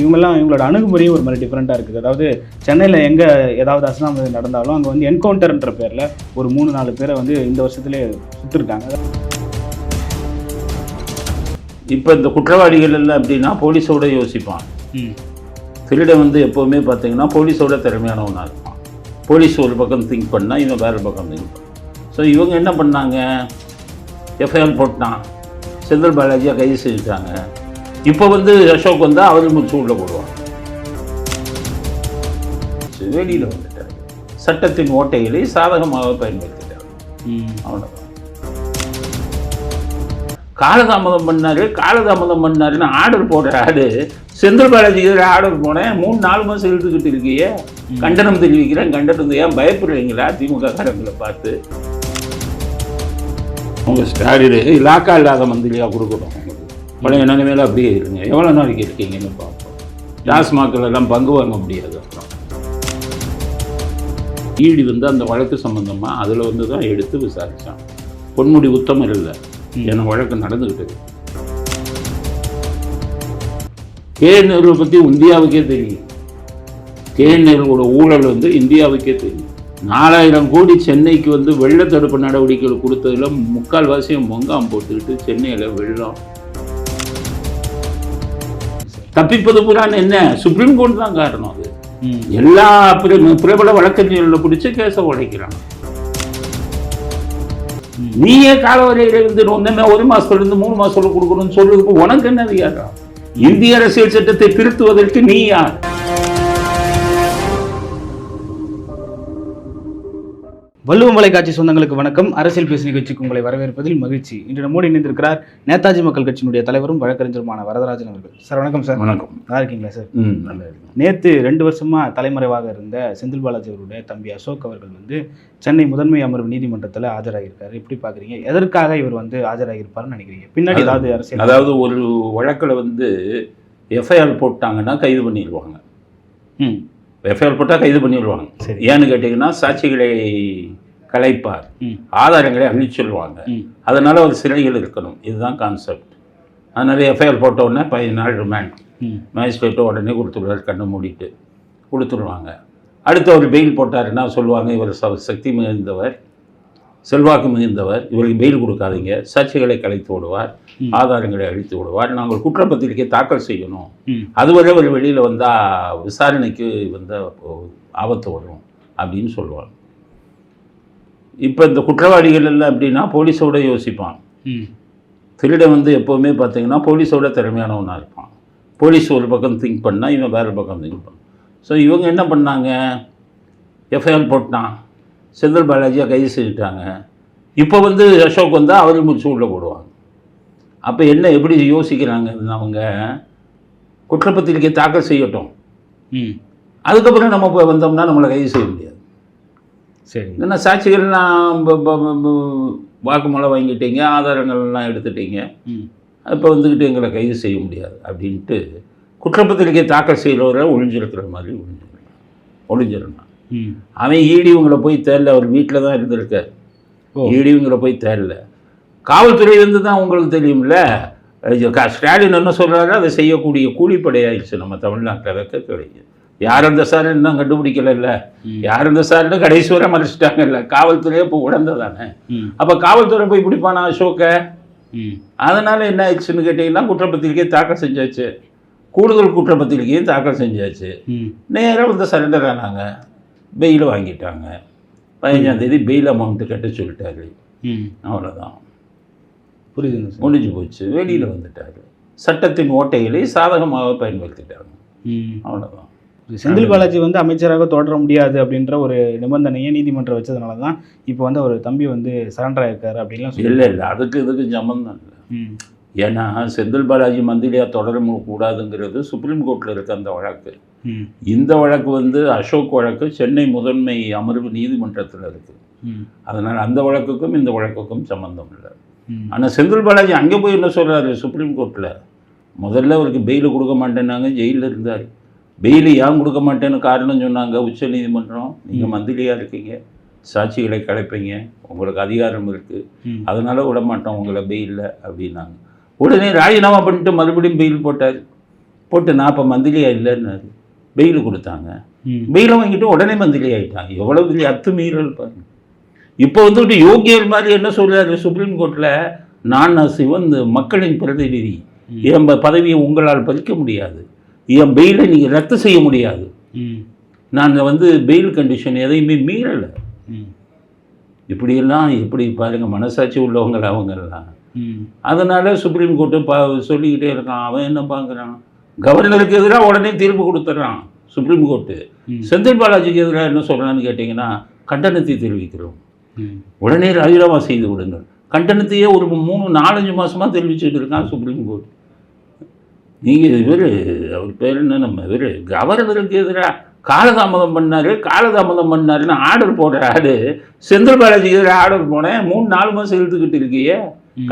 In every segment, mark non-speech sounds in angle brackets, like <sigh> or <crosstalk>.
இவங்கெல்லாம் இவங்களோட அணுகுமுறையும் ஒரு மாதிரி டிஃப்ரெண்ட்டாக இருக்குது. அதாவது சென்னையில் எங்கே ஏதாவது அசனாமதி நடந்தாலும் அங்கே வந்து என்கவுண்டர்ன்ற பேரில் ஒரு மூணு நாலு பேரை வந்து இந்த வருஷத்துலேயே சுட்டுருக்காங்க. இப்போ இந்த குற்றவாளிகள் எல்லாம் எப்படின்னா போலீஸோட யோசிப்பான். திருடன் வந்து எப்போவுமே பார்த்தீங்கன்னா போலீஸோட திறமையானவனாக இருப்பான் போலீஸ் ஒரு பக்கம் திங்க் பண்ணால் இவன் வேறு பக்கம் திங்க் பண்ணான் ஸோ இவங்க என்ன பண்ணாங்க? எஃப்ஐஆர் போட்டான். செந்தில் பாலாஜியை கைது செஞ்சுட்டாங்க. இப்போ வந்து அசோக் வந்து அவர் முடிச்சு உள்ள போடுவாங்க. வெளியில் வந்துட்டார். சட்டத்தின் ஓட்டைகளை சாதகமாக பயன்படுத்திட்டார். அவ்வளோதான் காலதாமதம் பண்ணாரு காலதாமதம் பண்ணாருன்னு ஆர்டர் போடுற ஆடு செந்தில் பாலாஜி எதிராக ஆர்டர் போனேன் மூணு நாலு மாதம் இழுத்துக்கிட்டு இருக்கியே. கண்டனம் தெரிவிக்கிறேன் கண்டனம் ஏன் பயப்படுறீங்களா? திமுக காரங்களை பார்த்து. உங்க ஸ்டாலின் இலாக்கா இல்லாத மந்திரியாக கொடுக்கணும். பழைய நிலைமையில அப்படியே இருங்க. எவ்வளோ நாளைக்கு இருக்கீங்கன்னு பார்ப்போம். டாஸ்மாக்கள் எல்லாம் பங்கு வாங்க முடியாது அப்புறம். ஈடி வந்து அந்த வழக்கு சம்பந்தமா அதில் வந்து தான் எடுத்து விசாரிச்சான் பொன்முடி உத்தமர் இல்லை. என வழக்கு நடந்துக்கிட்டு இருக்கு. கே நேருவை பற்றி இந்தியாவுக்கே தெரியும். கே நேருவோட ஊழல் வந்து இந்தியாவுக்கே தெரியும். நாலாயிரம் கோடி சென்னைக்கு வந்து வெள்ள தடுப்பு நடவடிக்கைகள் கொடுத்ததுல முக்கால் வாசியம் மொங்காம் போட்டுக்கிட்டு சென்னையில் வெள்ளம். தப்பிப்பது புறான்னு என்ன? சுப்ரீம் கோர்ட் தான் காரணம் அது. எல்லா பிர- பிரபல வழக்கறிஞர்களை பிடிச்சி கேஸை உடைக்கிறான். நீயே காலவரையில இருந்து ஒன்றுமே ஒரு மாசத்துல இருந்து மூணு மாசத்துல கொடுக்கணும்னு சொல்றதுக்கு உனக்கு என்ன அதிகாரம்? இந்திய அரசியல் சட்டத்தை திருத்துவதற்கு நீ யார்? வள்ளுவம் தொலைக்காட்சி சொந்தங்களுக்கு வணக்கம். அரசியல் பேசு நிகழ்ச்சிக்கு உங்களை வரவேற்பதில் மகிழ்ச்சி. இன்று நம்மோடு இணைந்திருக்கிறார் நேதாஜி மக்கள் கட்சியினுடைய தலைவரும் வழக்கறிஞருமான வரதராஜன் அவர்கள். சார் வணக்கம் சார். வணக்கம். நல்லா இருக்கீங்களா சார்? நல்லா இருக்கு நேற்று ரெண்டு வருஷமா தலைமறைவாக இருந்த செந்தில் பாலாஜி அவருடைய தம்பி அசோக் அவர்கள் வந்து சென்னை முதன்மை அமர்வு நீதிமன்றத்தில் ஆஜராகியிருக்காரு. எப்படி பார்க்குறீங்க எதற்காக இவர் வந்து ஆஜராகியிருப்பாருன்னு நினைக்கிறீங்க? பின்னாடி ஏதாவது அரசியல் அதாவது ஒரு வழக்கில் வந்து எஃப்ஐஆர் போட்டாங்கன்னா கைது பண்ணிடுவாங்க ம். எஃப்ஐஆர் போட்டால் கைது பண்ணிடுவாங்க சரி. ஏன்னு கேட்டிங்கன்னா சாட்சிகளை கலைப்பார். ஆதாரங்களை அழிச்சு சொல்லுவாங்க அதனால ஒரு சிறைகள் இருக்கணும். இதுதான் கான்செப்ட் அதனால எஃப்ஐஆர் போட்ட உடனே பதினஞ்சு நாள் ரிமாண்ட் மேஜிஸ்ட்ரேட்டோ உடனே கொடுத்துருவார் கண்ணை மூடிட்டு. கொடுத்துருவாங்க அடுத்து அவர் பெயில் போட்டாருன்னா சொல்லுவாங்க இவர் சக்தி மிகுந்தவர். செல்வாக்கு மிகுந்தவர் இவருக்கு பெயில் கொடுக்காதீங்க சாட்சிகளை கலைத்து விடுவார். ஆதாரங்களை அழித்து விடுவார் நாங்கள் குற்றப்பத்திரிக்கை தாக்கல் செய்யணும். அதுவரை ஒரு வெளியில் வந்தால் விசாரணைக்கு வந்த ஆபத்து வரும் அப்படின்னு சொல்லுவாங்க. இப்போ இந்த குற்றவாளிகள் எல்லாம் எப்படின்னா போலீஸோட யோசிப்பான். திருடன் வந்து எப்போவுமே பார்த்தீங்கன்னா போலீஸோட திறமையானவனாக இருப்பான். போலீஸ் ஒரு பக்கம் திங்க் பண்ணால் இவன் வேறு பக்கம் திங்க் பண்ணான் ஸோ இவங்க என்ன பண்ணாங்க? எஃப்ஐஆர் போட்டான். செந்தில் பாலாஜியை கைது செஞ்சுட்டாங்க இப்போ வந்து அசோக் வந்து அவர் முடிச்சு உள்ளே போடுவாங்க. அப்போ என்ன எப்படி யோசிக்கிறாங்க அவங்க? குற்றப்பத்திரிக்கை தாக்கல் செய்யட்டும். ம். அதுக்கப்புறம் நம்ம போய் வந்தோம்னா நம்மளை கைது செய்ய முடியாது. சரி. என்ன சாட்சிகள்லாம் வாக்குமூலம் வாங்கிட்டீங்க ஆதாரங்கள்லாம் எடுத்துட்டீங்க. இப்போ வந்துக்கிட்டு எங்களை கைது செய்ய முடியாது அப்படின்ட்டு குற்றப்பத்திரிக்கை தாக்கல் செய்கிறவரை ஒளிஞ்சிருக்கிற மாதிரி ஒளிஞ்சிருக்கான் ஒளிஞ்சிருந்தான் ம் அவன் ஈடி உங்களை போய் தேடல அவர் வீட்டில் தான் இருந்திருக்கார் ஓ. ஈடி உங்களை போய் தேடல. காவல்துறை வந்து தான் உங்களுக்கு தெரியும்ல ஸ்டாலின் என்ன சொல்கிறாரோ அதை செய்யக்கூடிய கூலிப்படையாயிடுச்சு நம்ம தமிழ்நாட்டில் வைக்க கிடையாது யார் அந்த சார் இன்னும் கண்டுபிடிக்கல. யார் அந்த சார்னு கடைசி வரை மறைச்சிட்டாங்கல்ல. காவல்துறையே இப்போ உடந்ததானே? ம். அப்போ காவல்துறை போய் பிடிப்பானா அசோக்கை? அதனால் என்ன ஆயிடுச்சுன்னு கேட்டிங்கன்னா குற்றப்பத்திரிக்கை தாக்கல் செஞ்சாச்சு. கூடுதல் குற்றப்பத்திரிக்கையும் தாக்கல் செஞ்சாச்சு. நேராக வந்து சரண்டர் ஆனாங்க. பெயில் வாங்கிட்டாங்க. பதினஞ்சாம் தேதி பெயில் அமௌண்ட்டு கட்ட சொல்லிட்டாரு. ம். அவ்வளோதான் புரியுதுங்க சார். முடிஞ்சு போச்சு. வெளியில் வந்துட்டாரு. சட்டத்தின் ஓட்டைகளை சாதகமாக பயன்படுத்திட்டாங்க. ம். அவ்வளோதான் செந்தில் பாலாஜி வந்து அமைச்சராக தொடர முடியாது அப்படின்ற ஒரு நிபந்தனையை நீதிமன்றம் வச்சதுனால தான் இப்போ வந்து அவர் தம்பி வந்து சரண்டர் ஆயிருக்காரு அப்படின்லாம் சொல்லி இல்லை இல்லை. அதுக்கு இதுக்கு சம்மந்தம் இல்லை. ம். ஏன்னா செந்தில் பாலாஜி மந்திரியாக தொடர கூடாதுங்கிறது சுப்ரீம் கோர்ட்டில் இருக்க அந்த வழக்கு. இந்த வழக்கு வந்து அசோக் வழக்கு சென்னை முதன்மை அமர்வு நீதிமன்றத்தில் இருக்குது அதனால் அந்த வழக்குக்கும் இந்த வழக்குக்கும் சம்மந்தம் இல்லை. ஆனால் செந்தில் பாலாஜி அங்கே போய் என்ன சொல்கிறாரு சுப்ரீம் கோர்ட்டில் முதல்ல அவருக்கு பெயில் கொடுக்க மாட்டேன்னாங்க ஜெயிலில் இருந்தார். பெயில் ஏன் கொடுக்க மாட்டேன்னு காரணம் சொன்னாங்க உச்ச நீதிமன்றம். நீங்கள் மந்திரியாக இருக்கீங்க சாட்சிகளை கலைப்பீங்க உங்களுக்கு அதிகாரம் இருக்குது அதனால் விட மாட்டோம் உங்களை பெயிலில் அப்படின்னாங்க. உடனே ராஜினாமா பண்ணிட்டு மறுபடியும் பெயில் போட்டார் போட்டு நான் இப்போ மந்திரியா இல்லைன்னு பெயில் கொடுத்தாங்க. பெயிலை வாங்கிட்டு உடனே மந்திரி ஆயிட்டாங்க எவ்வளவு பெரிய அத்துமீறல் பாருங்க இப்போ வந்துட்டு யோகியர் மாதிரி என்ன சொல்றாரு சுப்ரீம் கோர்ட்டில் நான் சிவன் மக்களின் பிரதிநிதி. என் பதவியை உங்களால் பறிக்க முடியாது என் பெயிலை நீங்கள் ரத்து செய்ய முடியாது. நான் வந்து பெயில் கண்டிஷன் எதையுமே மீறலை. இப்படியெல்லாம் இப்படி பாருங்க மனசாட்சி உள்ளவங்க அவங்கெல்லாம். அதனால சுப்ரீம் கோர்ட்டு பா சொல்லிக்கிட்டே இருக்கான். அவன் என்ன பார்க்குறான் கவர்னருக்கு எதிராக உடனே தீர்ப்பு கொடுத்துட்றான் சுப்ரீம் கோர்ட்டு. செந்தில் பாலாஜிக்கு எதிராக என்ன சொல்கிறான்னு கேட்டிங்கன்னா கண்டனத்தை தெரிவிக்கிறோம். உடனே ராஜினாமா செய்து விடுங்கள். கண்டனத்தையே ஒரு மூணு நாலஞ்சு மாசமா தெரிவிச்சுட்டு இருக்கான் சுப்ரீம் கோர்ட் நீங்கள் இவர் அவர் பேர் என்ன நம்ம இவர்? கவர்னருக்கு எதிராக காலதாமதம் பண்ணாரு காலதாமதம் பண்ணாருன்னு ஆர்டர் போடுற ஆடு செந்தில் பாலாஜிக்கு எதிராக ஆர்டர் போனேன். மூணு நாலு மாதம் இழுத்துக்கிட்டு இருக்கியே.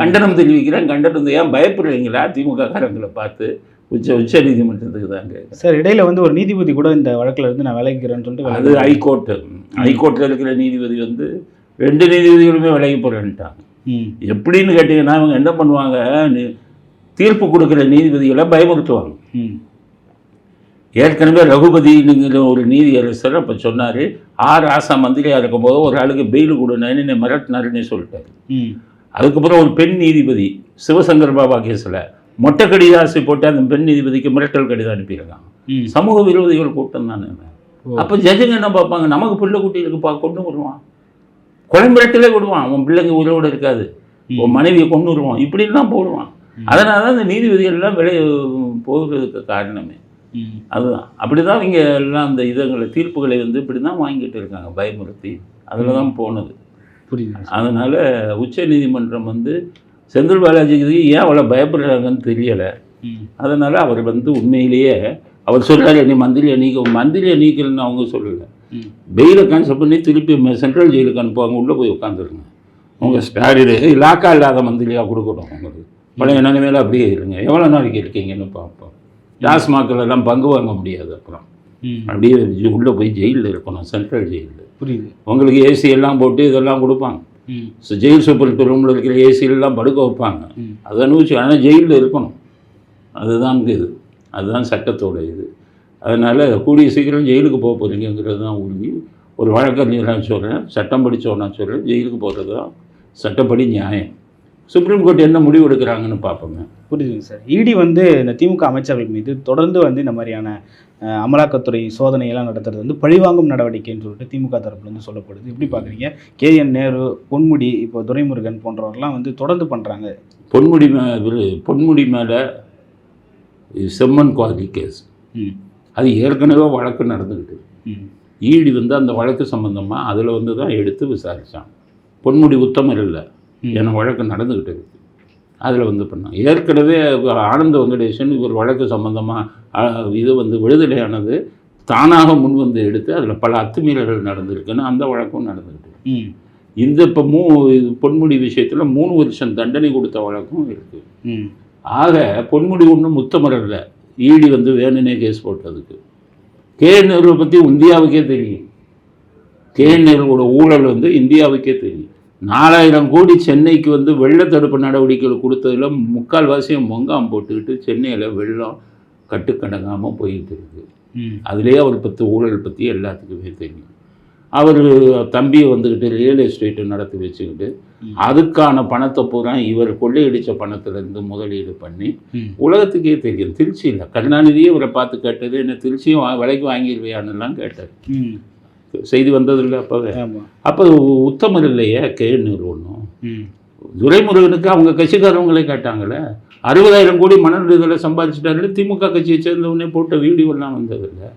கண்டனம் தெரிவிக்கிறேன். கண்டனம் ஏன் பயப்படுறீங்களா? திமுக காரங்களை பார்த்து உச்ச உச்ச நீதிமன்றத்துக்கு தாங்க. சார் இடையில வந்து ஒரு நீதிபதி கூட இந்த வழக்குல இருந்து நான் விலகிக்கிறேன்னு சொல்லிட்டு அது ஹைகோர்ட்டு. ஹைகோர்ட்டில் இருக்கிற நீதிபதி வந்து ரெண்டு நீதிபதிகளுமே விலகி போகிறேன்ட்டாங்க. எப்படின்னு கேட்டிங்கன்னா இவங்க என்ன பண்ணுவாங்க? தீர்ப்பு கொடுக்குற நீதிபதிகளை பயமுறுத்துவாங்க. ஏற்கனவே ரகுபதிங்கிற ஒரு நீதியரசர் அப்போ சொன்னார் ஆர் ஆசா மந்திரியாக இருக்கும்போது ஒரு ஆளுக்கு பெயில் கொடுன்னு என்னை மிரட்டினாருன்னு சொல்லிட்டாரு. அதுக்கப்புறம் ஒரு பெண் நீதிபதி சிவசங்கர் பாபா கேஸில் மொட்டை கடிதாசி போட்டு அந்த பெண் நீதிபதிக்கு மிரட்டல் கடிதம் அனுப்பியிருக்காங்க. ம். சமூக விரோதிகள் கூட்டம் தானே. அப்போ ஜட்ஜுங்க என்ன பார்ப்பாங்க? நமக்கு பிள்ளை குட்டிகளுக்கு பா கொண்டு வருவான். கொலை மிரட்டலே விடுவான். அவன் பிள்ளைங்க உயிரோடு இருக்காது. உன் மனைவியை கொண்டு வருவான். இப்படிலாம் போடுவான். அதனால தான் இந்த நீதிபதிகள்லாம் விலை போகிறதுக்கு காரணமே. அதுதான். அப்படி தான் இங்கே எல்லாம் அந்த இதுங்களை தீர்ப்புகளை வந்து இப்படி தான் வாங்கிட்டு இருக்காங்க. பயமுறுத்தி. அதில் தான் போனது. புரியுது அதனால் உச்ச நீதிமன்றம் வந்து செந்தில் பாலாஜிக்கு ஏன் அவ்வளோ பயப்படுறாங்கன்னு தெரியலை. அதனால் அவர் வந்து உண்மையிலேயே அவர் சொல்கிறாரு நீ மந்திரியை நீக்க மந்திரியை நீக்கலன்னு அவங்க சொல்லலை. பெயிலை கேன்சல் பண்ணி திருப்பி சென்ட்ரல் ஜெயிலுக்கு அனுப்புவாங்க உள்ளே போய் உட்காந்துருங்க உங்கள் ஸ்டாலின் இலாக்கா இல்லாத மந்திரியாக கொடுக்கணும் உங்களுக்கு பழைய நிலைமையில அப்படியே இருங்க. எவ்வளோ நாளைக்கு இருக்கீங்கன்னு பார்ப்போம். டாஸ்மாகில் எல்லாம் பங்கு வாங்க முடியாது அப்புறம். அப்படியே உள்ளே போய் ஜெயிலில் இருக்கணும் சென்ட்ரல் ஜெயிலில் புரியுது. உங்களுக்கு ஏசி எல்லாம் போட்டு இதெல்லாம் கொடுப்பாங்க. ஸோ ஜெயில் சூப்பர் ரூமில் இருக்கிற ஏசியெல்லாம் படுக்க வைப்பாங்க. அதை அனுபவிச்சு ஆனால் ஜெயிலில் இருக்கணும். அதுதான் இது. அதுதான் சட்டத்தோட இது. அதனால் கூடிய சீக்கிரம் ஜெயிலுக்கு போக போகிறீங்கிறது தான் உறுதி. ஒரு வழக்கறிஞராக சொல்கிறேன் சட்டம் படித்தவனா சொல்கிறேன் ஜெயிலுக்கு போகிறது தான் சட்டப்படி நியாயம். சுப்ரீம் கோர்ட் என்ன முடிவு எடுக்கிறாங்கன்னு பார்ப்போங்க. புரியுதுங்க சார். இடி வந்து இந்த திமுக அமைச்சர்கள் மீது தொடர்ந்து வந்து இந்த மாதிரியான அமலாக்கத்துறை சோதனையெல்லாம் நடத்துறது வந்து பழிவாங்கும் நடவடிக்கைன்னு சொல்லிட்டு திமுக தரப்புல இருந்து சொல்லப்படுது. எப்படி பார்க்குறீங்க? கே என் நேரு பொன்முடி இப்போ துரைமுருகன் போன்றவர்லாம் வந்து தொடர்ந்து பண்ணுறாங்க பொன்முடி பொன்முடி மேலே செம்மன் குவாரி கேஸ். ம். அது ஏற்கனவே வழக்கு நடந்துக்கிட்டு ம். ஈடி வந்து அந்த வழக்கு சம்மந்தமாக அதில் வந்து தான் எடுத்து விசாரித்தான் பொன்முடி உத்தமர் இல்லை. என வழக்கு நடந்துக்கிட்டு இருக்கு. அதில் வந்து பண்ணாங்க ஏற்கனவே ஆனந்த வெங்கடேசன் இவர் வழக்கு சம்மந்தமாக இது வந்து விடுதலையானது தானாக முன் வந்து எடுத்து அதில் பல அத்துமீறல்கள் நடந்திருக்குன்னு அந்த வழக்கும் நடந்துக்கிட்டு இந்த இப்போ மூ இது பொன்முடி விஷயத்தில் மூணு வருஷம் தண்டனை கொடுத்த வழக்கும் இருக்குது ஆக பொன்முடி ஒன்றும் முத்தமர் இல்லை ஈடி வந்து வேணுனே கேஸ் போட்டதுக்கு. கே நேருவை பற்றி இந்தியாவுக்கே தெரியும். கே நேருவோட ஊழல் வந்து இந்தியாவுக்கே தெரியும். நாலாயிரம் கோடி சென்னைக்கு வந்து வெள்ள தடுப்பு நடவடிக்கைகள் கொடுத்ததுல முக்கால்வாசியும் மொங்காம் போட்டுக்கிட்டு சென்னையில் வெள்ளம் கட்டுக்கடங்காமல் போயிட்டு இருக்கு. அதுலேயே அவர் பற்றி ஊழல் பற்றி எல்லாத்துக்குமே தெரியும். அவர் தம்பியை வந்துக்கிட்டு ரியல் எஸ்டேட்டு நடத்தி வச்சுக்கிட்டு. அதுக்கான பணத்தை பூரா இவர் கொள்ளையடித்த பணத்திலேருந்து முதலீடு பண்ணி உலகத்துக்கே தெரியும். திருச்சியில் கருணாநிதியே இவரை பார்த்து கேட்டது என்ன திருச்சியும் விலைக்கு வாங்கிடுவியான்னுலாம் கேட்டார். செய்தி வந்ததில்லை அப்போவே. ஆமாம் அப்போ உத்தமர் இல்லையே கே நிறுவனம் ம். துரைமுருகனுக்கு அவங்க கட்சிக்காரவங்களே கேட்டாங்களே அறுபதாயிரம் கோடி மணல் இதில் சம்பாதிச்சிட்டாரு திமுக கட்சியை சேர்ந்தவொடனே போட்ட வீடியோலாம் வந்ததில்லை.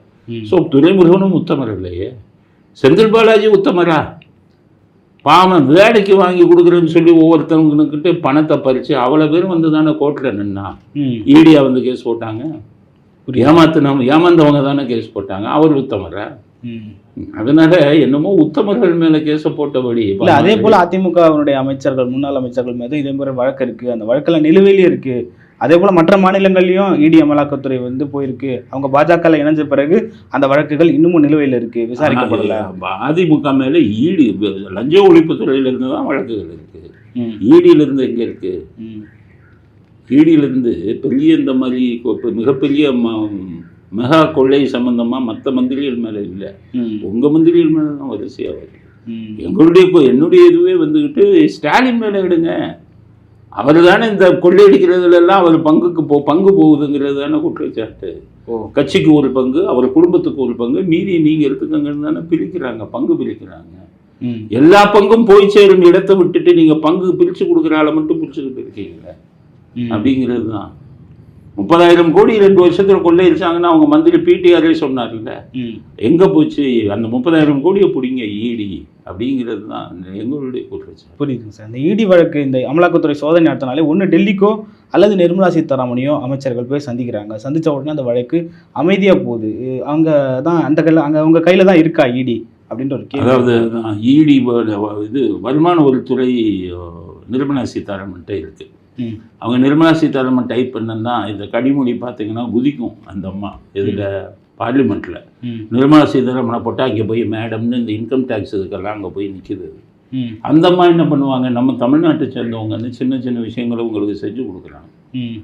ஸோ துரைமுருகனும் உத்தமர் இல்லையே. செந்தில் பாலாஜி உத்தமரா? பாவம் வேலைக்கு வாங்கி கொடுக்குறேன்னு சொல்லி ஒவ்வொருத்தவங்கக்கிட்ட பணத்தை பறித்து அவ்வளோ பேரும் வந்து தானே கோர்ட்டில் நின்னா. ஈடியா வந்து கேஸ் போட்டாங்க. ஏமாத்தினவங்க ஏமாந்தவங்க தானே கேஸ் போட்டாங்க. அவர் உத்தமரா? அதனால என்னமோ உத்தமர்கள் மேலே கேஸை போட்டபடி இல்ல அதே போல அதிமுகவினுடைய அமைச்சர்கள் முன்னாள் அமைச்சர்கள் மீது இதே மாதிரி வழக்கு இருக்கு. அந்த வழக்கெல்லாம் நிலுவையிலே இருக்கு. அதே போல மற்ற மாநிலங்கள்லயும் இடி அமலாக்கத்துறை வந்து போயிருக்கு. அவங்க பாஜக இணைஞ்ச பிறகு அந்த வழக்குகள் இன்னமும் நிலுவையில் இருக்கு. விசாரிக்கப்படல. அதிமுக மேலே ஈடி லஞ்ச ஒழிப்பு துறையிலிருந்து தான் வழக்குகள் இருக்கு. ம், ஈடியிலிருந்து எங்கே இருக்கு? ஈடியிலேருந்து பெரிய இந்த மாதிரி மிகப்பெரிய ம- மெகா கொள்ளை சம்பந்தமாக மற்ற மந்திரிகள் மேலே இல்லை. உங்கள் மந்திரிகள் மேலே தான் வரிசையாக வருது. எங்களுடைய என்னுடைய இதுவே வந்துக்கிட்டு ஸ்டாலின் மேலே எடுங்க. அவர் தானே இந்த கொள்ளையடிக்கிறதுல எல்லாம் அவர் பங்குக்கு போ பங்கு போகுதுங்கிறது தானே குற்றச்சாட்டு. கட்சிக்கு ஒரு பங்கு அவர் குடும்பத்துக்கு ஒரு பங்கு மீதி நீங்கள் எடுத்துக்கங்கன்னு தானே பிரிக்கிறாங்க பங்கு பிரிக்கிறாங்க. எல்லா பங்கும் போய் சேரும் இடத்தை விட்டுட்டு நீங்கள் பங்கு பிரித்து கொடுக்குற ஆளை மட்டும் பிரிச்சுக்கிட்டு இருக்கீங்க ம். அப்படிங்கிறது தான். முப்பதாயிரம் கோடி ரெண்டு வருஷத்தில் கொள்ளையடிச்சாங்கன்னா அவங்க மந்திரி பிடிஆரே சொன்னார்ல. எங்கே போச்சு? அந்த முப்பதாயிரம் கோடியை பிடிங்க ஈடி அப்படிங்கிறது தான் எங்களுடைய குற்றச்சாட்டு. புரியுதுங்க சார். இந்த இடி வழக்கு இந்த அமலாக்கத்துறை சோதனை நடத்தினாலே ஒன்று டெல்லிக்கோ அல்லது நிர்மலா சீதாராமனையோ அமைச்சர்கள் போய் சந்திக்கிறாங்க. சந்திச்ச உடனே அந்த வழக்கு அமைதியாக போகுது. அங்க தான் அந்த கையில் அங்கே அவங்க கையில் தான் இருக்கா இடி அப்படின்ற ஒரு கேள்வி. அதாவது இடி இது வருமான வரித்துறை அஹ், நிர்மலா சீதாராமன்ட்ட இருக்கு. ம் அவங்க நிர்மலா சீதாராமன் டைப் பண்ணனா இந்த கடிமொழி பார்த்தீங்கன்னா குதிக்கும் அந்த அம்மா இதில் பார்லிமெண்ட்டில் நிர்மலா சீதாராமனை போட்டால் அங்கே போய் மேடம்னு இந்த இன்கம் டேக்ஸ் இதுக்கெல்லாம் அங்கே போய் நிற்கிது அந்த அம்மா என்ன பண்ணுவாங்க நம்ம தமிழ்நாட்டை சேர்ந்தவங்கன்னு சின்ன சின்ன விஷயங்களை உங்களுக்கு செஞ்சு கொடுக்குறாங்க.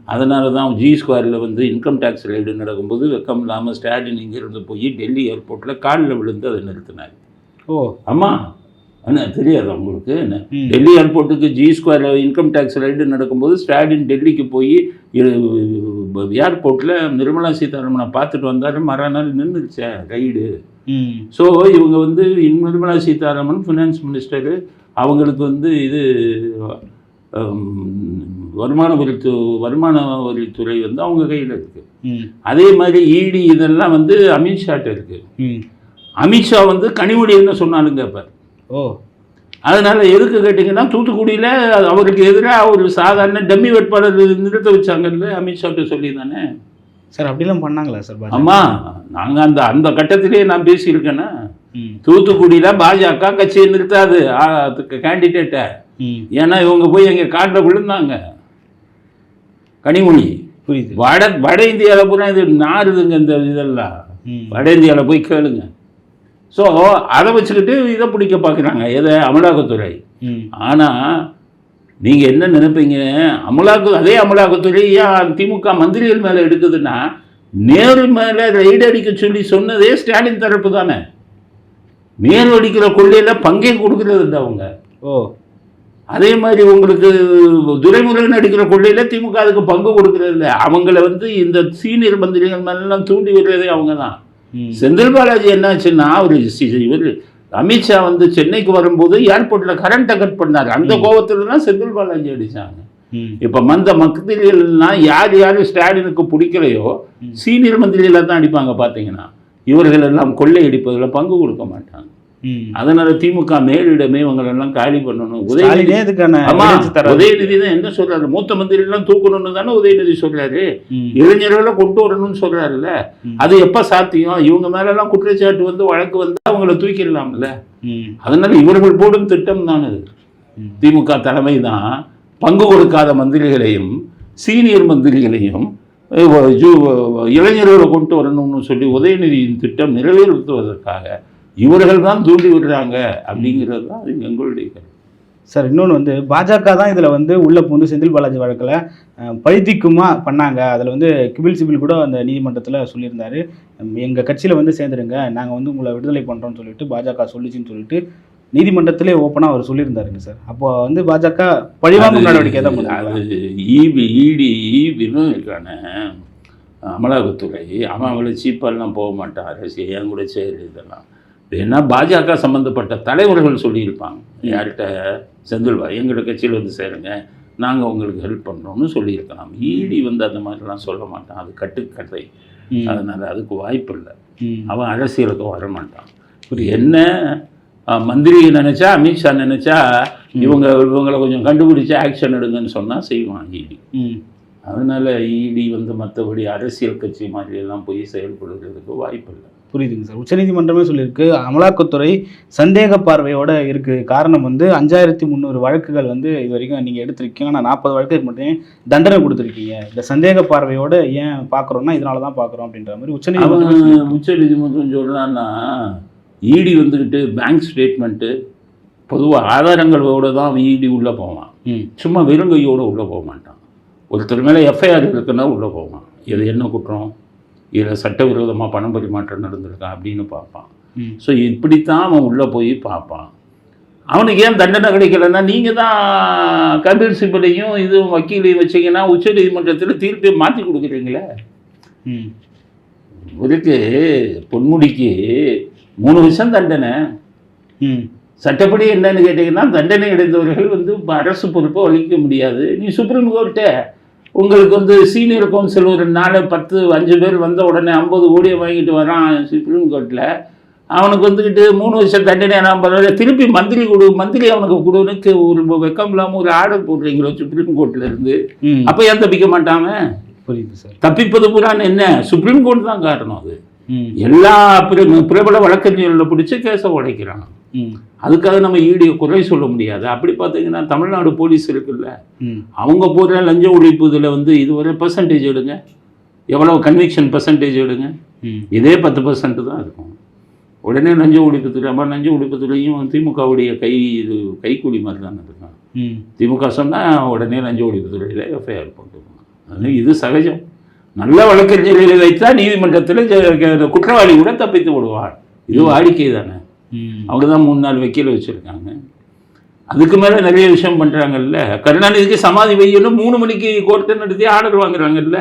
அதனால தான் ஜி ஸ்கொயரில் வந்து இன்கம் டேக்ஸ் ரைடு நடக்கும்போது வெக்கம் இல்லாமல் ஸ்டாலின் இங்கேருந்து போய் டெல்லி ஏர்போர்ட்டில் காலில் விழுந்து அதை நிறுத்தினார். ஓ. அம்மா என்ன தெரியாது உங்களுக்கு என்ன. டெல்லி ஏர்போர்ட்டுக்கு G square income tax raid நடக்கும்போது ஸ்டாலின் டெல்லிக்கு போய் ஏர்போர்ட்டில் நிர்மலா சீதாராமனை பார்த்துட்டு வந்தாரு. மறுநாள் நின்றுச்சே ரைடு ஸோ இவங்க வந்து நிர்மலா சீதாராமன் ஃபினான்ஸ் மினிஸ்டரு அவங்களுக்கு வந்து இது வருமான வரித்து வருமான வரித்துறை வந்து அவங்க கையில் இருக்குது அதே மாதிரி இடி இதெல்லாம் வந்து அமித்ஷாட்ட இருக்குது அமித்ஷா வந்து கனிமொழி என்ன சொன்னாலுங்க இப்போ ஓ. அதனால எதுக்கு கேட்டிங்கன்னா தூத்துக்குடியில் அவருக்கு எதிராக ஒரு சாதாரண டம்மி வேட்பாளர் நிறுத்த வச்சாங்கல்ல அமித்ஷாட்ட சொல்லி தானே சார் அப்படிலாம் பண்ணாங்களா சார்? அம்மா நாங்கள் அந்த அந்த கட்டத்திலேயே நான் பேசியிருக்கேன்னா தூத்துக்குடியில் பாஜக கட்சியை நிறுத்தாது கேண்டிடேட்டை ம். ஏன்னா இவங்க போய் எங்கள் காட்டில் விழுந்தாங்க. கனிமொழி. புரியுது. வட வட இந்தியாவில் பூரா இது நாறுதுங்க இந்த இதெல்லாம். வட இந்தியாவில் போய் கேளுங்க. ஸோ அதை வச்சுக்கிட்டு இதை பிடிக்க பார்க்குறாங்க. எதை? அமலாக்கத்துறை. ஆனால் நீங்கள் என்ன நினைப்பீங்க? அமலாக்க அதே அமலாக்கத்துறை ஏன் திமுக மந்திரிகள் மேலே எடுக்குதுன்னா நேரு மேலே ரைடு அடிக்க சொல்லி சொன்னதே ஸ்டாலின் தரப்பு தானே. நேரு அடிக்கிற கொள்ளையில் பங்கே கொடுக்கறது இல்லை அவங்க. ஓ. அதே மாதிரி உங்களுக்கு துரைமுருகன் அடிக்கிற கொள்ளையில் திமுக அதுக்கு பங்கு கொடுக்கறது இல்லை. அவங்கள வந்து இந்த சீனியர் மந்திரிகள் மேலாம் தூண்டி விடுறதே அவங்க தான். செந்தில் பாலாஜி என்னாச்சுன்னா அவர் இவர் அமித்ஷா வந்து சென்னைக்கு வரும்போது ஏர்போர்ட்டில் கரண்ட்டை கட் பண்ணார். அந்த கோபத்தில் தான் செந்தில் பாலாஜி அடிச்சாங்க. இப்போ மந்த மந்திரிகள்லாம் யார் யார் ஸ்டாலினுக்கு பிடிக்கலையோ சீனியர் மந்திரிகளை தான் அடிப்பாங்க பார்த்தீங்கன்னா இவர்கள் எல்லாம் கொள்ளையடிப்பதில் பங்கு கொடுக்க மாட்டாங்க. அதனால திமுக மேலிடமே இவங்களெல்லாம் காலி பண்ணணும். உதயநிதி. உதயநிதி தான் என்ன சொல்றாரு? மூத்த மந்திரி எல்லாம் தூக்கணும்னு தானே உதயநிதி சொல்றாரு. இளைஞர்களை கொண்டு வரணும்னு சொல்றாருல்ல. அது எப்ப சாத்தியம்? இவங்க மேல எல்லாம் குற்றச்சாட்டு வந்து வழக்கு வந்து அவங்கள தூக்கிடலாம்ல. அதனால இவர்கள் போடும் திட்டம் தான் ம். திமுக தலைமை தான் பங்கு கொடுக்காத மந்திரிகளையும் சீனியர் மந்திரிகளையும் இளைஞர்களை கொண்டு வரணும்னு சொல்லி உதயநிதியின் திட்டம் நிறைவேற்றுவதற்காக இவர்கள் தான் தூண்டி விடுறாங்க அப்படிங்கிறது தான் அது எங்களுடைய கருத்து. சார் இன்னொன்று வந்து பாஜக தான் இதில் வந்து உள்ள பூந்து செந்தில் பாலாஜி வழக்கில் பழித்திக்குமா பண்ணாங்க. அதில் வந்து கிபில் சிபில் கூட அந்த நீதிமன்றத்தில் சொல்லியிருந்தாரு. எங்கள் கட்சியில் வந்து சேர்ந்துருங்க நாங்கள் வந்து உங்களை விடுதலை பண்ணுறோம்னு சொல்லிட்டு பாஜக சொல்லிச்சுன்னு சொல்லிட்டு நீதிமன்றத்திலே ஓப்பனாக அவர் சொல்லியிருந்தாருங்க சார். அப்போ வந்து பாஜக பழிவாங்கும் நடவடிக்கை தான் பண்ணுறாங்க அது ஈபி ஈடி ஈபின்னு இருக்கான. அமலாக்கத்துறை அவன் அவளை சீப்பாலாம் போக மாட்டான் அரசியல் என் கூட சேரு இதெல்லாம். ஏன்னா பாஜக சம்மந்தப்பட்ட தலைவர்கள் சொல்லியிருப்பாங்க. யார்கிட்ட? செந்தில்வா எங்களோட கட்சியில் வந்து சேருங்க. நாங்கள் உங்களுக்கு ஹெல்ப் பண்ணுறோம்னு சொல்லியிருக்கலாம். ஈடி வந்து அந்த மாதிரிலாம் சொல்ல மாட்டான். அது கட்டுக்கதை அதனால் அதுக்கு வாய்ப்பு இல்லை. அவன் அரசியலுக்கு வர மாட்டான். என்ன? மந்திரி நினைச்சா அமித்ஷா நினைச்சா இவங்க இவங்களை கொஞ்சம் கண்டுபிடிச்சு ஆக்ஷன் எடுங்கன்னு சொன்னால் செய்வான் ம். அதனால இடி வந்து மற்றபடி அரசியல் கட்சி மாதிரி எல்லாம் போய் செயல்படுறதுக்கு வாய்ப்பு இல்லை. புரியுதுங்க சார். உச்சநீதிமன்றமே சொல்லியிருக்கு. அமலாக்கத்துறை சந்தேக பார்வையோட இருக்கு. காரணம் வந்து அஞ்சாயிரத்தி முந்நூறு வழக்குகள் வந்து இது வரைக்கும் நீங்கள் எடுத்திருக்கீங்க. ஆனால் நாற்பது வழக்குக்கு மட்டும் தண்டனை கொடுத்துருக்கீங்க. இந்த சந்தேக பார்வையோட ஏன் பார்க்குறோம்னா இதனால தான் பார்க்குறோம் அப்படின்ற மாதிரி உச்சநீதிமன்றம் அவன் உச்ச நீதிமன்றம் சொல்கிறான்னா இடி வந்துக்கிட்டு பேங்க் ஸ்டேட்மெண்ட்டு பொதுவாக ஆதாரங்களோட தான் அவன் இடி உள்ளே போவான். சும்மா வெறுங்கையோடு உள்ளே போக மாட்டான். ஒருத்தர் மேலே எஃப்ஐஆர் இருக்குன்னா உள்ளே போவான். இது என்ன குற்றம்? இதில் சட்டவிரோதமாக பணம் பரிமாற்றம் நடந்திருக்கா அப்படின்னு பார்ப்பான். ஸோ இப்படித்தான் அவன் உள்ளே போய் பார்ப்பான். அவனுக்கு ஏன் தண்டனை கிடைக்கலன்னா நீங்கள் தான் கபில் சிபலையும் இது வக்கீலையும் வச்சீங்கன்னா உச்சநீதிமன்றத்தில் தீர்ப்பை மாற்றி கொடுக்குறீங்களே. ம். இவருக்கு பொன்முடிக்கு மூணு வருஷம் தண்டனை. ம். சட்டப்படி என்னன்னு கேட்டிங்கன்னா தண்டனை அடைந்தவர்கள் வந்து அரசு பொறுப்பை வகிக்க முடியாது. நீ சுப்ரீம் கோர்ட்டை உங்களுக்கு வந்து சீனியர் கவுன்சில் ஒரு நாலு பத்து அஞ்சு பேர் வந்த உடனே ஐம்பது கோடியை வாங்கிட்டு வரான் சுப்ரீம் கோர்ட்டில் அவனுக்கு வந்துக்கிட்டு மூணு வருஷம் தண்டனை நான் பரவாயில்ல. திருப்பி மந்திரி கொடு மந்திரி அவனுக்கு கொடுனுக்கு ஒரு வெக்கம் இல்லாமல் ஒரு ஆர்டர் போடுறீங்களோ சுப்ரீம் கோர்ட்ல இருந்து. ம். அப்போ ஏன் தப்பிக்க மாட்டாங்க புரியுது சார். தப்பிப்பது பூரான்னு என்ன? சுப்ரீம் கோர்ட் தான் காரணம் அது. எல்லா பிர- பிரபல வழக்கறிஞர்களை பிடிச்சி கேஸை உடைக்கிறான். அதுக்காக நம்ம ஈடு குறை சொல்ல முடியாது. அப்படி பார்த்தீங்கன்னா தமிழ்நாடு போலீஸ் இருக்குல்ல அவங்க போடுற லஞ்ச ஒழிப்பு இதில் வந்து இதுவரை பர்சன்டேஜ் எடுங்க. எவ்வளோ கன்விக்ஷன் பர்சன்டேஜ் எடுங்க. இதே பத்து பர்சன்ட் தான் இருக்கும். உடனே லஞ்ச ஒழிப்புத்துறை அம்மா லஞ்ச ஒழிப்புத்துறையும் திமுகவுடைய கை இது கைக்கூலி மாதிரி தான் இருக்கும் ம். திமுக சொன்னால் உடனே லஞ்ச ஒழிப்புத்துறையில் எஃப்ஐஆர் போட்டுருவாங்க அது இது சகஜம். நல்ல வழக்கறிஞர்களை வைத்தா நீதிமன்றத்தில் குற்றவாளி கூட தப்பித்து விடுவார் இது வாடிக்கை தானே. அவங்க தான் மூணு நாள் வக்கீல் வச்சுருக்காங்க. அதுக்கு மேலே நிறைய விஷயம் பண்ணுறாங்கல்ல கருணாநிதிக்கு சமாதி வையலும் மூணு மணிக்கு கோர்ட்டை நடத்தி ஆர்டர் வாங்குறாங்கல்ல.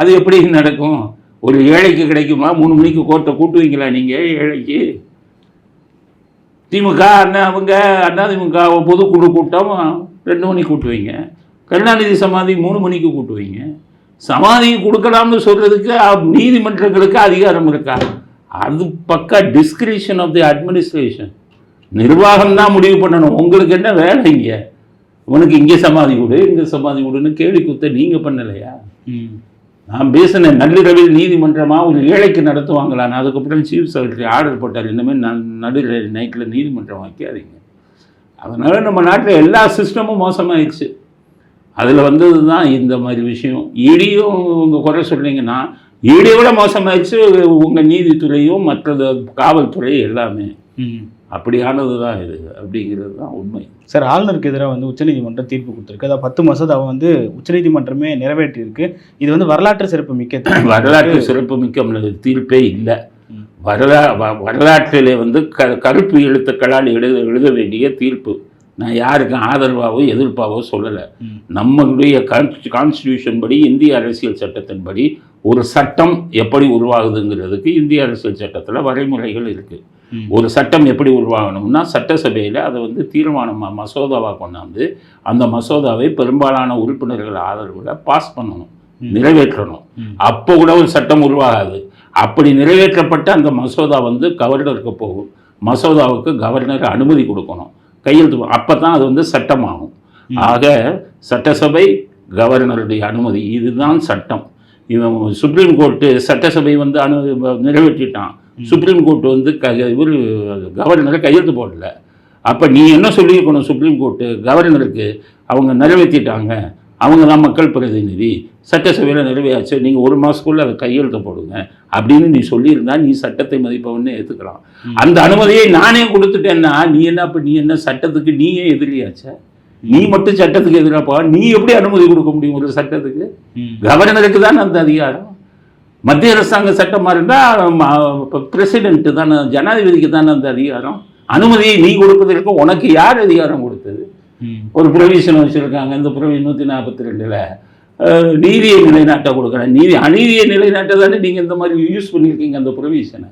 அது எப்படி நடக்கும்? ஒரு ஏழைக்கு கிடைக்குமா? மூணு மணிக்கு கோர்ட்டை கூட்டுவீங்களா நீங்கள் ஏழைக்கு. திமுக அண்ணா அவங்க அதிமுக பொதுக்குழு கூட்டம் ரெண்டு மணிக்கு கூட்டுவீங்க கருணாநிதி சமாதி மூணு மணிக்கு கூட்டுவீங்க சமாதி கொடுக்கலாம்னு சொல்கிறதுக்கு நீதிமன்றங்களுக்கு அதிகாரம் இருக்கா? அது பக்கா டிஸ்கிரிஷன் ஆஃப் தி அட்மினிஸ்ட்ரேஷன் நிர்வாகம் தான் முடிவு பண்ணணும். உங்களுக்கு என்ன வேலை இங்கே? உனக்கு இங்கே சமாதி கொடு இங்கே சமாதி கொடுன்னு கேள்வி குத்த நீங்கள் பண்ணலையா? நான் பேசினேன் நள்ளிரவில் நீதிமன்றமா ஒரு ஏழைக்கு நடத்துவாங்களா நான் அதுக்கப்புறம் சீஃப் செக்ரட்டரி ஆர்டர் போட்டார். இனிமேல் நான் நடுவில் நைட்டில் நீதிமன்றம் வைக்காதீங்க. அதனால் நம்ம நாட்டில் எல்லா சிஸ்டமும் மோசமாயிடுச்சு அதில் வந்தது தான் இந்த மாதிரி விஷயம். ஈடியும் உங்கள் குறை சொல்றீங்கன்னா ஈடியை விட மோசமாயிடுச்சு உங்கள் நீதித்துறையும் மற்றது காவல்துறை எல்லாமே. அப்படியானது தான் இது அப்படிங்கிறது தான் உண்மை. சார் ஆளுநருக்கு எதிராக வந்து உச்சநீதிமன்றம் தீர்ப்பு கொடுத்துருக்கு. அதாவது பத்து மசோதாவை வந்து உச்சநீதிமன்றமே நிறைவேற்றியிருக்கு. இது வந்து வரலாற்று சிறப்பு மிக்க. <clears throat> வரலாற்று சிறப்பு மிக்க தீர்ப்பே இல்லை. வரலா வ- வரலாற்றிலே வந்து க கருப்பு எழுத்துக்களால் எழுத எழுத வேண்டிய தீர்ப்பு. நான் யாருக்கும் ஆதரவாவோ எதிர்ப்பாவோ சொல்லலை. நம்மளுடைய கான்ஸ்டியூஷன் படி இந்திய அரசியல் சட்டத்தின்படி ஒரு சட்டம் எப்படி உருவாகுதுங்கிறதுக்கு இந்திய அரசியல் சட்டத்தில் வரைமுறைகள் இருக்குது. ஒரு சட்டம் எப்படி உருவாகணும்னா சட்டசபையில் அதை வந்து தீர்மானமாக மசோதாவாக கொண்டாந்து அந்த மசோதாவை பெரும்பாலான உறுப்பினர்கள் ஆதரவில் பாஸ் பண்ணணும். நிறைவேற்றணும். அப்போ கூட ஒரு சட்டம் உருவாகாது அப்படி நிறைவேற்றப்பட்ட அந்த மசோதா வந்து கவர்னருக்கு போகும் மசோதாவுக்கு கவர்னர் அனுமதி கொடுக்கணும் கையெழுத்து அப்போ தான் அது வந்து சட்டமாகும். ஆக சட்டசபை கவர்னருடைய அனுமதி இதுதான் சட்டம். இவன் சுப்ரீம் கோர்ட்டு சட்டசபை வந்து அனு நிறைவேற்றிட்டான். சுப்ரீம் கோர்ட் வந்து க இவர் கவர்னரை கையெழுத்து போடல. அப்போ நீ என்ன சொல்லியிருக்கணும் சுப்ரீம் கோர்ட்டு கவர்னருக்கு அவங்க நிறைவேற்றிட்டாங்க. அவங்க தான் மக்கள் பிரதிநிதி. சட்டசபையில் நிறைவேறாச்சு நீங்கள் ஒரு மாதத்துக்குள்ளே அதை கையெழுத்து போடுங்க. அப்படின்னு நீ சொல்லியிருந்தா நீ சட்டத்தை மதிப்பவன்னு ஏற்றுக்கலாம். அந்த அனுமதியை நானே கொடுத்துட்டேன்னா நீ என்ன இப்போ நீ என்ன சட்டத்துக்கு நீயே எதிரியாச்ச? நீ மட்டும் சட்டத்துக்கு எதிராப்பா? நீ எப்படி அனுமதி கொடுக்க முடியும் ஒரு சட்டத்துக்கு. கவர்னருக்கு தான் அந்த அதிகாரம். மத்திய அரசாங்க சட்டமாக இருந்தால் பிரசிடென்ட்டு தானே ஜனாதிபதிக்கு தானே அந்த அதிகாரம். அனுமதியை நீ கொடுப்பதற்கு உனக்கு யார் அதிகாரம் கொடுத்தது. ஒரு ப்ரொவிஷன் வச்சுருக்காங்க. இந்த ப்ரொவி நூற்றி நாற்பத்தி ரெண்டில் நீதியை நிலைநாட்ட கொடுக்குறேன். நீதி அநீதியை நிலைநாட்ட தானே நீங்கள் இந்த மாதிரி யூஸ் பண்ணியிருக்கீங்க அந்த ப்ரொவிஷனை.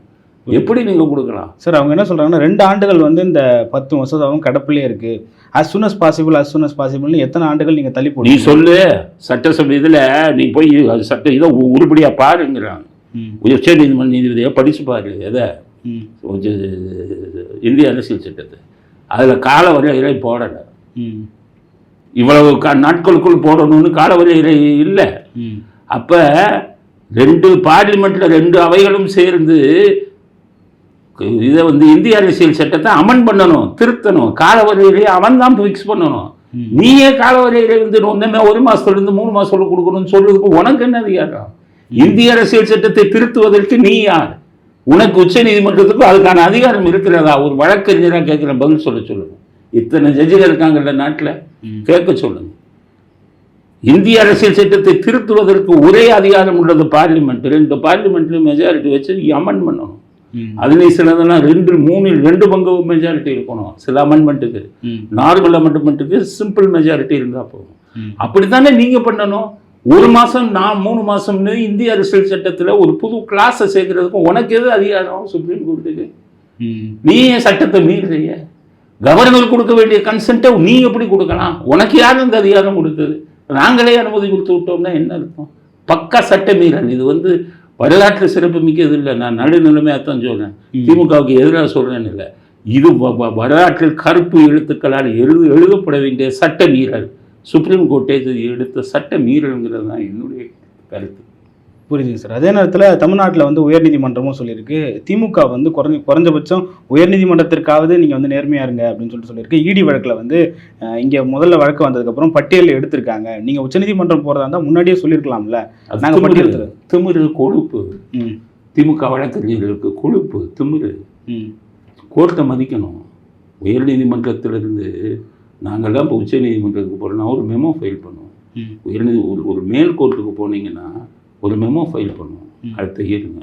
எப்படி நீங்கள் கொடுக்கலாம்? சார் அவங்க என்ன சொல்றாங்கன்னா ரெண்டு ஆண்டுகள் வந்து இந்த பத்து மசோதாவும் கடப்பிலே இருக்கு. As soon as possible as soon as possible எத்தனை ஆண்டுகள் நீங்க தள்ளி நீ போடுங்க சொல்லு. சட்டசபை இதில் நீ போய் சட்ட இதை உருப்படியாக பாருங்கிறாங்க. உச்ச நீதிமன்ற நீதிபதியை படிச்சு பாரு எதை? இந்திய அரசியல் சட்டத்தை. அதில் கால வரையறை போடலை. இவ்வளவு நாட்களுக்குள் போடணும்னு கால வரையறை இல்லை. அப்போ ரெண்டு பார்லிமெண்ட்டில் ரெண்டு அவைகளும் சேர்ந்து இதை வந்து இந்திய அரசியல் சட்டத்தை அமன் பண்ணணும் திருத்தணும். கால வரையறையை அவன் தான் ஃபிக்ஸ் பண்ணணும். நீயே கால வரையறை வந்து ஒன்றுமே ஒரு மாதத்துல இருந்து மூணு மாதத்துல கொடுக்கணும்னு சொல்றதுக்கு உனக்கு என்ன அதிகாரம் இந்திய அரசியல் சட்டத்தை திருத்துவதற்கு நீ யார்? உனக்கு உச்ச நீதிமன்றத்துக்கு அதுக்கான அதிகாரம் இருக்கிறதா? ஒரு வழக்கறிஞராக கேட்குற பதில் சொல்ல சொல்லுங்க. இத்தனை ஜட்ஜிகள் இருக்காங்கல்ல நாட்டில். கேட்க சொல்லுங்க. இந்திய அரசியல் சட்டத்தை திருத்துவதற்கு ஒரே அதிகாரம் உள்ளது பார்லிமெண்ட். ரெண்டு பார்லிமெண்ட்லையும் மெஜாரிட்டி வச்சு அமெண்ட் பண்ணணும். ம். அதுலேயும் சிலதெல்லாம் ரெண்டு மூணில் ரெண்டு பங்கு மெஜாரிட்டி இருக்கணும். சில அமெண்ட்மெண்ட்டுக்கு. நார்மல் அமெண்ட்மெண்ட்டுக்கு சிம்பிள் மெஜாரிட்டி இருந்தால் போதும். அப்படித்தானே நீங்க பண்ணணும்? ஒரு மாசம் நான் மூணு மாசம்னு இந்திய அரசியல் சட்டத்துல ஒரு புது கிளாஸை சேர்க்கறதுக்கும் உனக்கு எது அதிகாரம்? சுப்ரீம் கோர்ட்டுக்கு. நீ சட்டத்தை மீறுறிய கவர்னர் கொடுக்க வேண்டிய கன்சென்ட்டை நீ எப்படி கொடுக்கலாம்? உனக்கு யார் இந்த அதிகாரம் கொடுத்தது? நாங்களே அனுமதி கொடுத்து விட்டோம்னா என்ன அர்த்தம்? பக்கா சட்ட மீறல் இது வந்து வரலாற்று சிறப்பு மிக்கது இல்லை. நான் நடுநிலைமையாக தான் சொல்றேன். ம். திமுகவுக்கு எதிராக சொல்றேன்னு இல்லை. இது வரலாற்றில் கருப்பு எழுத்துக்களால் எழுது எழுதப்பட வேண்டிய சட்ட மீறல் சுப்ரீம் கோர்ட்டை இது எடுத்த சட்ட மீறல்ங்கிறது தான் என்னுடைய கருத்து. புரியுதுங்க சார். அதே நேரத்தில் தமிழ்நாட்டில் வந்து உயர்நீதிமன்றமும் சொல்லியிருக்கு. திமுக வந்து குறைஞ்ச குறைஞ்சபட்சம் உயர்நீதிமன்றத்திற்காவது நீங்கள் வந்து நேர்மையா இருங்க அப்படின்னு சொல்லிட்டு சொல்லியிருக்கு. இடி வழக்கில் வந்து இங்கே முதல்ல வழக்கு வந்ததுக்கப்புறம் பட்டியலில் எடுத்திருக்காங்க. நீங்கள் உச்சநீதிமன்றம் போகிறதா இருந்தால் முன்னாடியே சொல்லியிருக்கலாம்ல. அது நாங்க திமிரு, பட்டியல் திமிரு கொழுப்பு. திமுக வழக்கறிஞர்களுக்கு கொழுப்பு திமிரு. கோர்ட்டை மதிக்கணும். உயர்நீதிமன்றத்திலிருந்து நாங்கள்லாம் இப்போ உச்சநீதிமன்றத்துக்கு போகிறோம்னா ஒரு மெமோ ஃபைல் பண்ணுவோம். உயர்நீதி ஒரு ஒரு மேல் கோர்ட்டுக்கு போனீங்கன்னா ஒரு மெமோ ஃபைல் பண்ணுவோம். அடுத்த இயருங்க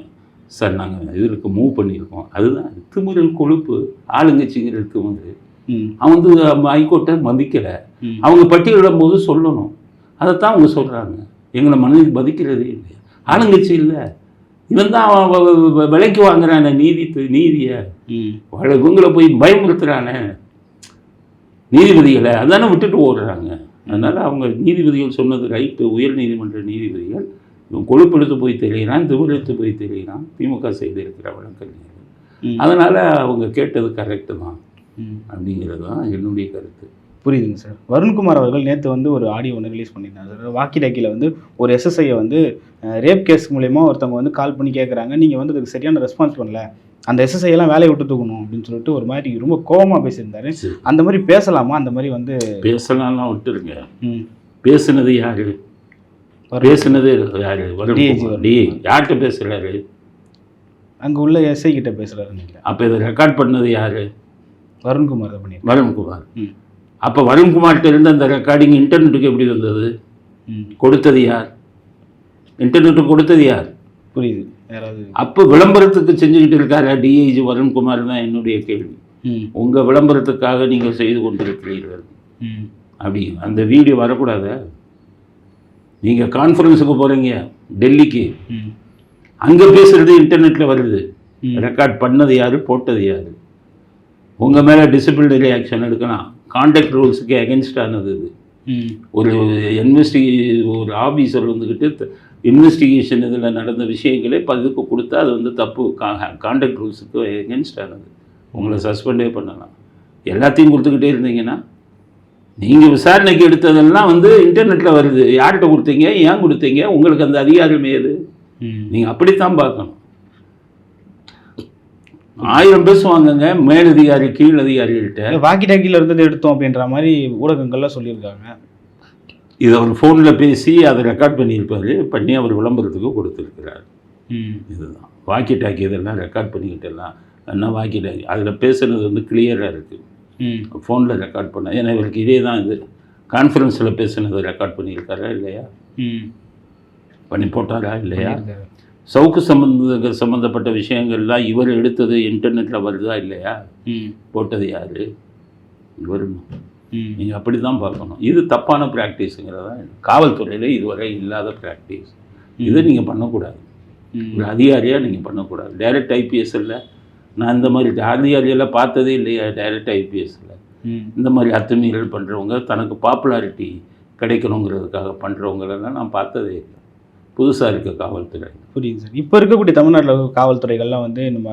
சார் நாங்கள் இதற்கு மூவ் பண்ணியிருக்கோம். அதுதான் திமிரல் கொழுப்பு ஆளுங்கட்சிங்கிற திமிரு ம். அவன் வந்து ஹைகோர்ட்டை மதிக்கலை. அவங்க பட்டியலிடும் போது சொல்லணும். அதைத்தான் அவங்க சொல்கிறாங்க எங்களை மனதில் மதிக்கிறதே இல்லை ஆளுங்கட்சி இல்லை. இவன் தான் விலைக்கு வாங்குறானே நீதி நீதியை. இவங்களை போய் பயமுறுத்துறானே. நீதிபதிகளை அதானே விட்டுட்டு ஓடுறாங்க. அதனால் அவங்க நீதிபதிகள் சொன்னது ரைட்டு உயர் நீதிமன்ற நீதிபதிகள் இவன் கொழுப்பெடுத்து போய் தெரிகிறான் திமிரெடுத்து போய் தெரிகிறான் திமுக செய்திருக்கிற வழக்கறிஞர்கள். அதனால் அவங்க கேட்டது கரெக்டு தான் ம். அப்படிங்கிறது தான் என்னுடைய கருத்து. புரியுதுங்க சார். வருண்குமார் அவர்கள் நேற்று வந்து ஒரு ஆடியோ ஒன்று ரிலீஸ் பண்ணியிருந்தாங்க சார். வாக்கி டாக்கியில் வந்து ஒரு எஸ்எஸ்ஐயை வந்து ரேப் கேஸ் மூலயமா ஒருத்தவங்க வந்து கால் பண்ணி கேட்குறாங்க நீங்கள் வந்து அதுக்கு சரியான ரெஸ்பான்ஸ் பண்ணல. அந்த எஸ்எஸ்ஐ எல்லாம் வேலையை விட்டு தூக்கணும் அப்படின்னு சொல்லிட்டு ஒரு மாதிரி ரொம்ப கோவமா பேசியிருந்தாரு. அந்த மாதிரி பேசலாமா? அந்த மாதிரி வந்து பேசலாம்லாம் விட்டுருங்க. ம், பேசுனது யாரு. பேசுனது யாரு? வருண் DIG குமார். வருண் டி யார்கிட்ட பேசுறாரு? அங்கே உள்ள எஸ்ஐ கிட்ட நினைக்கிறேன். அப்போ இதை ரெக்கார்ட் பண்ணது யாரு? வருண்குமார் பண்ணியிருக்காரு. வருண்குமார் அப்போ வருண்குமார்கிட்ட இருந்த அந்த ரெக்கார்டிங் இன்டர்நெட்டுக்கு எப்படி வந்தது? கொடுத்தது யார்? இன்டர்நெட்டுக்கு கொடுத்தது யார்? புரியுது. யாராவது அப்போ விளம்பரத்துக்கு செஞ்சுக்கிட்டு இருக்காரா டிஐஜி வருண்குமார் தான் என்னுடைய கேள்வி. உங்கள் விளம்பரத்துக்காக நீங்கள் செய்து கொண்டிருக்கிறீர்கள். அப்படி அந்த வீடியோ வரக்கூடாதா? நீங்கள் கான்ஃபரன்ஸுக்கு போகிறீங்க டெல்லிக்கு. ம். அங்கே பேசுகிறது இன்டர்நெட்டில் வருது. ரெக்கார்ட் பண்ணது யார் போட்டது யார்? உங்கள் மேலே டிசிப்ளினரி ஆக்ஷன் எடுக்கலாம் கான்டாக்ட் ரூல்ஸுக்கு அகென்ஸ்டானது இது. ஒரு இன்வெஸ்டிகே ஒரு ஆஃபீஸர் வந்துக்கிட்டு இன்வெஸ்டிகேஷன் இதில் நடந்த விஷயங்களே இதுக்கு கொடுத்தா அது வந்து தப்பு. கான்டாக்ட் ரூல்ஸுக்கு எகென்ஸ்டானது உங்களை சஸ்பெண்டே பண்ணலாம். எல்லாத்தையும் கொடுத்துக்கிட்டே இருந்தீங்கன்னா நீங்கள் விசாரணைக்கு எடுத்ததெல்லாம் வந்து இன்டர்நெட்டில் வருது. யார்கிட்ட கொடுத்தீங்க? ஏன் கொடுத்தீங்க? உங்களுக்கு அந்த அதிகாரம் ஏது? நீங்கள் அப்படித்தான் பார்க்கணும். ஆயிரம் பேசுவாங்கங்க மேலதிகாரி கீழ் அதிகாரிகள்கிட்ட. வாக்கி டாக்கியில் இருந்தது எடுத்தோம் அப்படின்ற மாதிரி ஊடகங்கள்ல சொல்லியிருக்காங்க. இதை அவர் ஃபோனில் பேசி அதை ரெக்கார்ட் பண்ணியிருப்பார். பண்ணி அவர் விளம்பரத்துக்கு கொடுத்துருக்கிறார். இதுதான். வாக்கி டாக்கி இதெல்லாம் ரெக்கார்ட் பண்ணிக்கிட்டு எல்லாம் என்ன வாக்கி டாக்கி அதில் பேசுனது வந்து கிளியராக இருக்குது ஃபோனில் ரெக்கார்ட் பண்ண. ஏன்னா இவருக்கு இதே தான் இது. கான்ஃபரன்ஸில் பேசுனதை ரெக்கார்ட் பண்ணியிருக்காரா இல்லையா? ம். பண்ணி போட்டாரா இல்லையா. சவுக்கு சம்பந்த சம்மந்தப்பட்ட விஷயங்கள்லாம் இவர் எடுத்தது இன்டர்நெட்டில் வருதா இல்லையா? ம். போட்டது யார்? இவர். ம். நீங்கள் அப்படி தான் பார்க்கணும். இது தப்பான ப்ராக்டிஸுங்கிறதா? காவல்துறையில் இதுவரை இல்லாத ப்ராக்டிஸ். இதை நீங்கள் பண்ணக்கூடாது. ஒரு அதிகாரியாக நீங்கள் பண்ணக்கூடாது. டைரக்ட் ஐபிஎஸ்ஸில் நான் இந்த மாதிரி அதிகாரியெல்லாம் பார்த்ததே இல்லையா டைரக்ட் ஐபிஎஸ்ஸில் ம். இந்த மாதிரி அத்துமீறல் பண்ணுறவங்க தனக்கு பாப்புலாரிட்டி கிடைக்கணுங்கிறதுக்காக பண்ணுறவங்களெல்லாம் நான் பார்த்ததே இல்லை. புதுசாக இருக்க காவல்துறை. புரியுது சார். இப்போ இருக்கக்கூடிய தமிழ்நாட்டில் காவல்துறைகள்லாம் வந்து நம்ம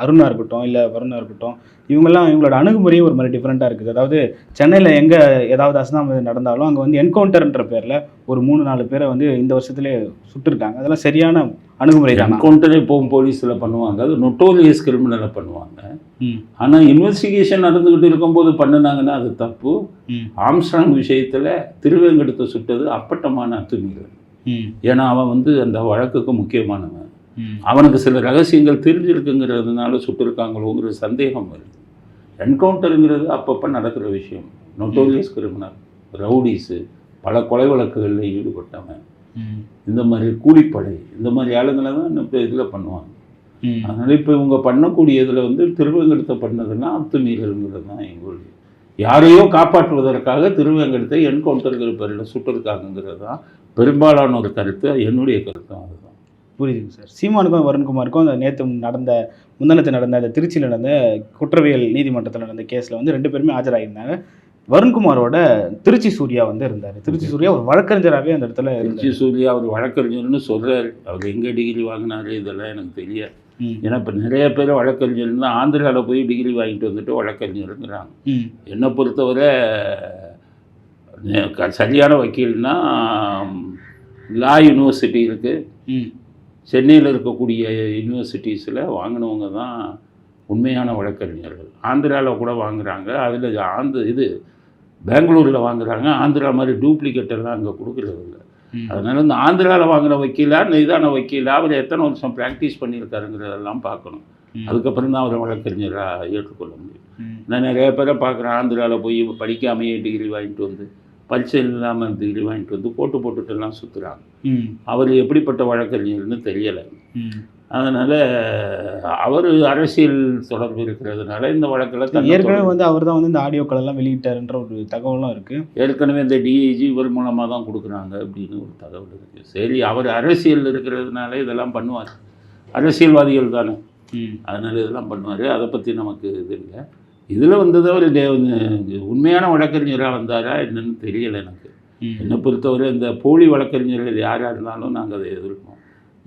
அருணா இருக்கட்டும் இல்லை வருணா இருக்கட்டும் இவங்கெல்லாம் இவங்களோட அணுகுமுறையும் ஒரு மாதிரி டிஃப்ரெண்ட்டாக இருக்குது. அதாவது சென்னையில் எங்கே ஏதாவது அசந்தாமதம் நடந்தாலும் அங்கே வந்து என்கவுண்டர்ன்ற பேரில் ஒரு மூணு நாலு பேரை வந்து இந்த வருஷத்துலேயே சுட்டிருக்காங்க. அதெல்லாம் சரியான அணுகுமுறை தான்? என்கவுண்டரே போகும் போலீஸில் பண்ணுவாங்க. அது நொட்டோரியஸ் கிரிமினலை பண்ணுவாங்க. ஆனால் இன்வெஸ்டிகேஷன் நடந்துக்கிட்டு இருக்கும்போது பண்ணினாங்கன்னா அது தப்பு. ஆம்ஸ்ட்ராங் விஷயத்தில் திருவேங்கடத்தை சுட்டது அப்பட்டமான அத்துமீறல். ஏன்னா அவன் வந்து அந்த வழக்குக்கு முக்கியமானவன். அவனுக்கு சில ரகசியங்கள் தெரிஞ்சிருக்குங்கிறதுனால சுட்டிருக்காங்களோங்கிற சந்தேகம் வருது. என்கவுண்டருங்கிறது அப்பப்போ நடக்கிற விஷயம். நொட்டோரியஸ் கிரிமினல் ரவுடிஸு பல கொலை வழக்குகளில் ஈடுபட்டவன். இந்த மாதிரி கூலிப்படை இந்த மாதிரி ஆளுங்களை தான் இப்போ இதில் பண்ணுவாங்க. அதனால் இப்போ இவங்க பண்ணக்கூடியதில் வந்து திருவேங்கடத்தை பண்ணதுன்னா அத்துமீறல்ங்கிறது தான் எங்களுடைய யாரையோ காப்பாற்றுவதற்காக திருவேங்கடத்தை என்கவுண்டருங்கிற பேரில் சுட்டிருக்காங்கங்கிறது தான் பெரும்பாலான ஒரு கருத்து என்னுடைய கருத்தும் அதுதான். புரியுதுங்க சார். சீமானுக்கும் வருண்குமாருக்கும் அந்த நேற்று நடந்த முந்தனத்து நடந்த அந்த திருச்சியில் நடந்த குற்றவியல் நீதிமன்றத்தில் நடந்த கேஸில் வந்து ரெண்டு பேருமே ஆஜராகியிருந்தாங்க வருண்குமாரோட திருச்சி சூர்யா வந்து இருந்தார். திருச்சி சூர்யா ஒரு வழக்கறிஞராகவே அந்த இடத்துல திருச்சி சூர்யா அவர் வழக்கறிஞர்னு சொல்கிறார் அவர் எங்கே டிகிரி வாங்கினாரு இதெல்லாம் எனக்கு தெரியாது. ஏன்னா இப்போ நிறைய பேர் வழக்கறிஞர் தான் ஆந்திராவில் போய் டிகிரி வாங்கிட்டு வந்துட்டு வழக்கறிஞருங்கிறாங்க. என்னை பொறுத்தவரை சரியான வக்கீல்னா லா யூனிவர்சிட்டி இருக்குது. சென்னையில் இருக்கக்கூடிய யூனிவர்சிட்டிஸில் வாங்கினவங்க தான் உண்மையான வழக்கறிஞர்கள் ஆந்திராவில் கூட வாங்குறாங்க அதில் ஆந்து இது பெங்களூரில் வாங்குறாங்க ஆந்திரா மாதிரி டூப்ளிகேட் எல்லாம் அங்கே கொடுக்குறது இல்லை. அதனால இந்த ஆந்திராவில் வாங்குற வக்கீலா நெய்தான வக்கீலா அவர் எத்தனை வருஷம் ப்ராக்டிஸ் பண்ணியிருக்காருங்கிறதெல்லாம் பார்க்கணும். அதுக்கப்புறம் தான் அவரை வழக்கறிஞராக ஏற்றுக்கொள்ள முடியும். நான் நிறைய பேரை பார்க்குறேன் ஆந்திராவில் போய் படிக்காமையே டிகிரி வாங்கிட்டு வந்து பரீட்சை இல்லாமல் டிகிரி வாங்கிட்டு வந்து போட்டு போட்டுட்டு எல்லாம் சுற்றுறாங்க. அவர் எப்படிப்பட்ட வழக்கறிஞர்னு தெரியலை. அதனால் அவர் அரசியல் தொடர்பு இருக்கிறதுனால இந்த வழக்கில் ஏற்கனவே வந்து அவர் தான் வந்து இந்த ஆடியோக்கள் எல்லாம் வெளியிட்டாருன்ற ஒரு தகவலும் இருக்கு. ஏற்கனவே இந்த டிஐஜி இவர் மூலமாக தான் கொடுக்குறாங்க அப்படின்னு ஒரு தகவல் இருக்குது சரி அவர் அரசியல் இருக்கிறதுனால இதெல்லாம் பண்ணுவார். அரசியல்வாதிகள் தானே. அதனால் இதெல்லாம் பண்ணுவார். அதை பற்றி நமக்கு இது இல்லை. இதில் வந்தது அவர் டே- உண்மையான வழக்கறிஞராக வந்தாரா என்னன்னு தெரியலை எனக்கு. என்னை பொறுத்தவரை இந்த போலி வழக்கறிஞர்கள் யாராக இருந்தாலும் நாங்கள் அதை எதிர்ப்போம்.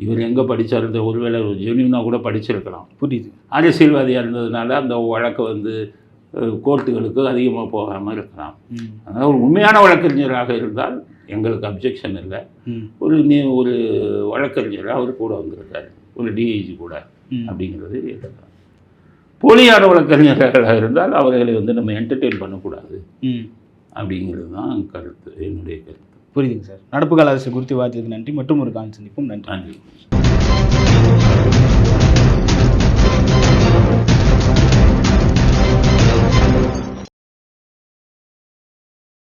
இவர் எங்கே படித்தார் இந்த ஒருவேளை ஜென்யூனாக கூட படிச்சிருக்கலாம். புரியுது. அரசியல்வாதியாக இருந்ததுனால அந்த வழக்கை வந்து கோர்ட்டுகளுக்கு அதிகமாக போகாமல் இருக்கலாம். அதனால் ஒரு உண்மையான வழக்கறிஞராக இருந்தால் எங்களுக்கு அப்ஜெக்ஷன் இல்லை. ஒரு நீ ஒரு வழக்கறிஞராக அவர் கூட வந்திருக்காரு. ஒரு டிஐஜி கூட. அப்படிங்கிறது ஏற்றுக்கலாம் போலியான வழக்கறிஞர்களாக இருந்தால் அவர்களை வந்து நம்ம என்டர்டெயின் பண்ணக்கூடாது. அப்படிங்கிறது தான் கருத்து என்னுடைய கருத்து. புரியுதுங்க சார். நடப்பு கால அரசு குறித்து வாதியதுக்கு நன்றி. மற்றும் ஒரு கால் சந்திப்பும். நன்றி. நன்றி.